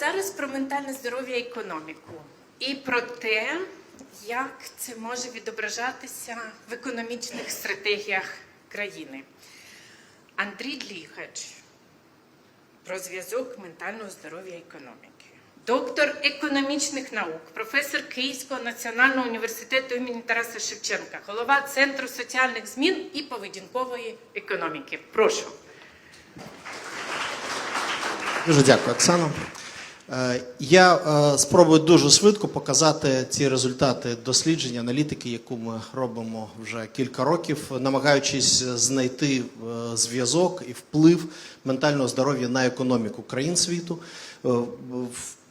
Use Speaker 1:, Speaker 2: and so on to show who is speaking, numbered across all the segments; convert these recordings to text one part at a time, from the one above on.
Speaker 1: зараз про ментальне здоров'я і економіку і про те, як це може відображатися в економічних стратегіях країни. Андрій Лігач про зв'язок ментального здоров'я і економіки. Доктор економічних наук, професор Київського національного університету імені Тараса Шевченка, голова Центру соціальних змін і поведінкової економіки. Прошу.
Speaker 2: Дуже дякую, Оксано. Е, Я е, спробую дуже швидко показати ці результати дослідження, аналітики, яку ми робимо вже кілька років, намагаючись знайти е, зв'язок і вплив ментального здоров'я на економіку країн світу.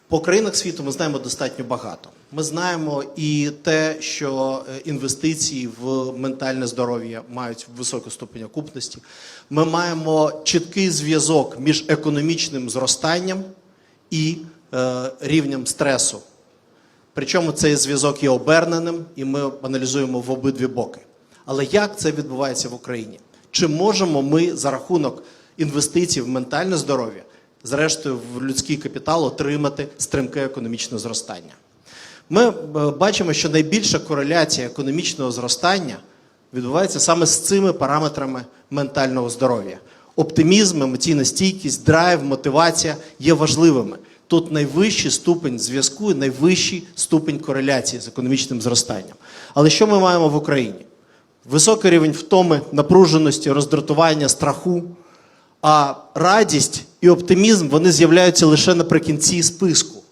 Speaker 2: По країнах світу ми знаємо достатньо багато. Ми знаємо і те, що інвестиції в ментальне здоров'я мають високу ступень окупності. Ми маємо чіткий зв'язок між економічним зростанням і е, рівнем стресу. Причому цей зв'язок є оберненим, і ми аналізуємо в обидві боки. Але як це відбувається в Україні? Чи можемо ми за рахунок інвестицій в ментальне здоров'я, зрештою в людський капітал, отримати стрімке економічне зростання? Ми е, бачимо, що найбільша кореляція економічного зростання відбувається саме з цими параметрами ментального здоров'я. Оптимізм, емоційна стійкість, драйв, мотивація є важливими. Тут найвищий ступень зв'язку і найвищий ступень кореляції з економічним зростанням. Але що ми маємо в Україні? Високий рівень втоми, напруженості, роздратування, страху. А радість і оптимізм вони з'являються лише наприкінці списку.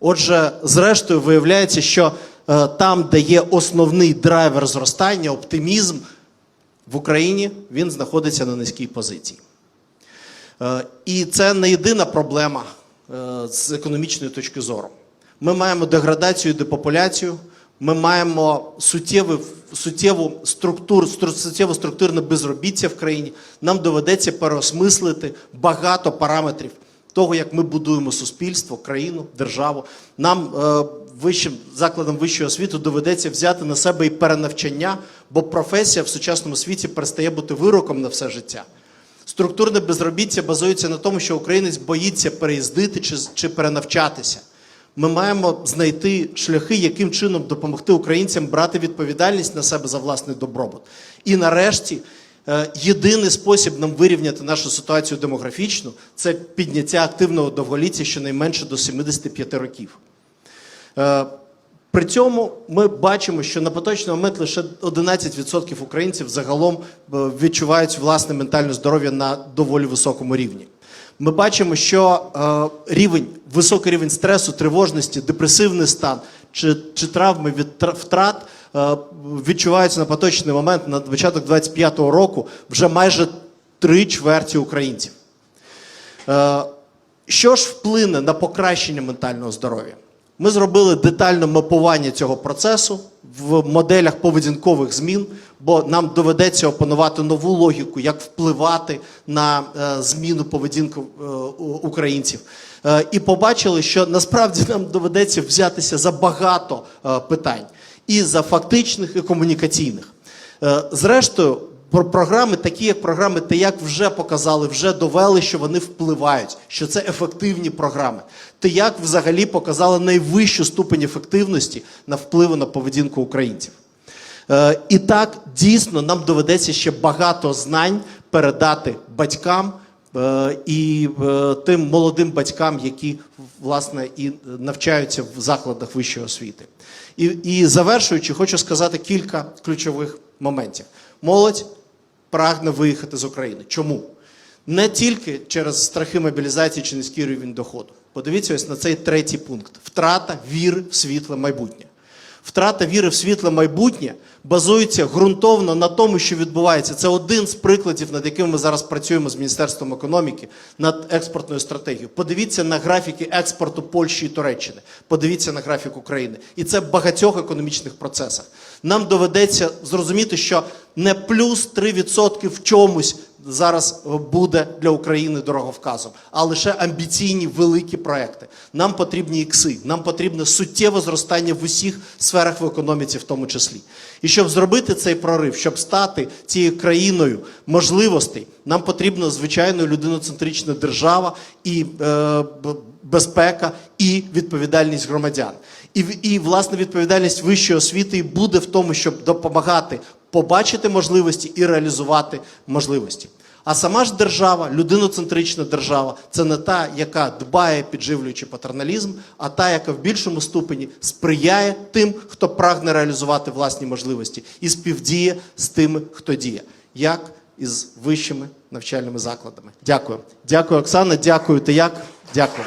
Speaker 2: Отже, зрештою, виявляється, що е, там, де є основний драйвер зростання, оптимізм в Україні, він знаходиться на низькій позиції. Е, і це не єдина проблема е, з економічної точки зору. Ми маємо деградацію депопуляцію, ми маємо суттєву, суттєву, структур, стру- суттєво структурне безробіття в країні. Нам доведеться переосмислити багато параметрів того, як ми будуємо суспільство, країну, державу. Нам е, вищим закладам вищої освіти доведеться взяти на себе і перенавчання, бо професія в сучасному світі перестає бути вироком на все життя. Структурне безробіття базується на тому, що українець боїться переїздити чи, чи перенавчатися. Ми маємо знайти шляхи, яким чином допомогти українцям брати відповідальність на себе за власний добробут. І нарешті, е, єдиний спосіб нам вирівняти нашу ситуацію демографічну це підняття активного довголіття щонайменше до 75 років. При цьому ми бачимо, що на поточний момент лише 11% українців загалом е, відчувають власне ментальне здоров'я на доволі високому рівні. Ми бачимо, що е, рівень, високий рівень стресу, тривожності, депресивний стан чи, чи травми від втрат е, відчуваються на поточний момент на початок 25-го року вже майже три чверті українців. Що ж вплине на покращення ментального здоров'я? Ми зробили детальне мапування цього процесу в моделях поведінкових змін, бо нам доведеться опанувати нову логіку, як впливати на е, зміну поведінки е, українців. Е, і побачили, що насправді нам доведеться взятися за багато питань і за фактичних, і комунікаційних. Зрештою, програми, такі як програми ТЕЯК вже показали, вже довели, що вони впливають, що це ефективні програми. ТЕЯК взагалі показали найвищу ступень ефективності на впливу на поведінку українців. Е, І так, дійсно, нам доведеться ще багато знань передати батькам е, і е, тим молодим батькам, які власне і навчаються в закладах вищої освіти. І, і завершуючи, хочу сказати кілька ключових моментів. Молодь прагне виїхати з України. Чому? Не тільки через страхи мобілізації чи низький рівень доходу. Подивіться ось на цей третій пункт: втрата віри в світле майбутнє. Втрата віри в світле майбутнє базується ґрунтовно на тому, що відбувається. Це один з прикладів, над яким ми зараз працюємо з Міністерством економіки над експортною стратегією. Подивіться на графіки експорту Польщі і Туреччини. Подивіться на графік України. І це в багатьох економічних процесах. Нам доведеться зрозуміти, що не плюс 3% в чомусь зараз буде для України дороговказом, а лише амбіційні великі проекти. Нам потрібні ікси, нам потрібне суттєве зростання в усіх сферах в економіці, в тому числі. І щоб зробити цей прорив, щоб стати цією країною можливостей, нам потрібна звичайно людиноцентрична держава і е, безпека і відповідальність громадян. І, і власне відповідальність вищої освіти буде в тому, щоб допомагати побачити можливості і реалізувати можливості. А сама ж держава, людиноцентрична держава, це не та, яка дбає, підживлюючи патерналізм, а та, яка в більшому ступені сприяє тим, хто прагне реалізувати власні можливості, і співдіє з тими, хто діє, як із вищими навчальними закладами. Дякую. Дякую, Оксана. Дякую, ти як? Дякую.